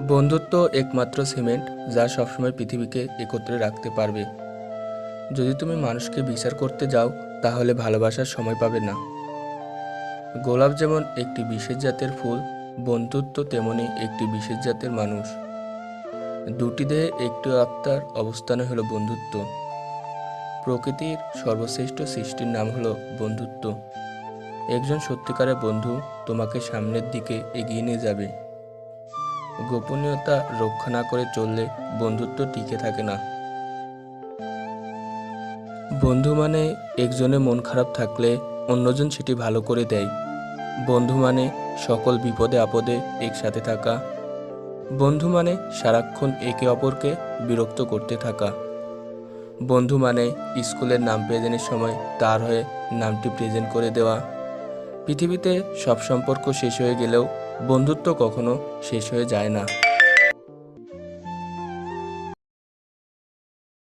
বন্ধুত্ব একমাত্র সিমেন্ট যা সবসময় পৃথিবীকে একত্রে রাখতে পারবে। যদি তুমি মানুষকে বিচার করতে যাও, তাহলে ভালোবাসার সময় পাবে না। গোলাপ যেমন একটি বিশেষ জাতের ফুল, বন্ধুত্ব তেমনি একটি বিশেষ জাতের মানুষ। দুটি দেহে একটি আত্মার অবস্থানে হলো বন্ধুত্ব। প্রকৃতির সর্বশ্রেষ্ঠ সৃষ্টির নাম হলো বন্ধুত্ব। একজন সত্যিকারের বন্ধু তোমাকে সামনের দিকে এগিয়ে নিয়ে যাবে। গোপনীয়তা রক্ষা না করে চললে বন্ধুত্ব টিকে থাকে না। বন্ধু মানে একজনের মন খারাপ থাকলে অন্যজন সেটি ভালো করে দেয়। বন্ধু মানে সকল বিপদে আপদে একসাথে থাকা। বন্ধু মানে সারাক্ষণ একে অপরকে বিরক্ত করতে থাকা। বন্ধু মানে স্কুলের নাম প্রেজেন্টের সময় তার হয়ে নামটি প্রেজেন্ট করে দেওয়া। পৃথিবীতে সব সম্পর্ক শেষ হয়ে গেলেও বন্ধুত্ব কখনো শেষ হয়ে যায় না।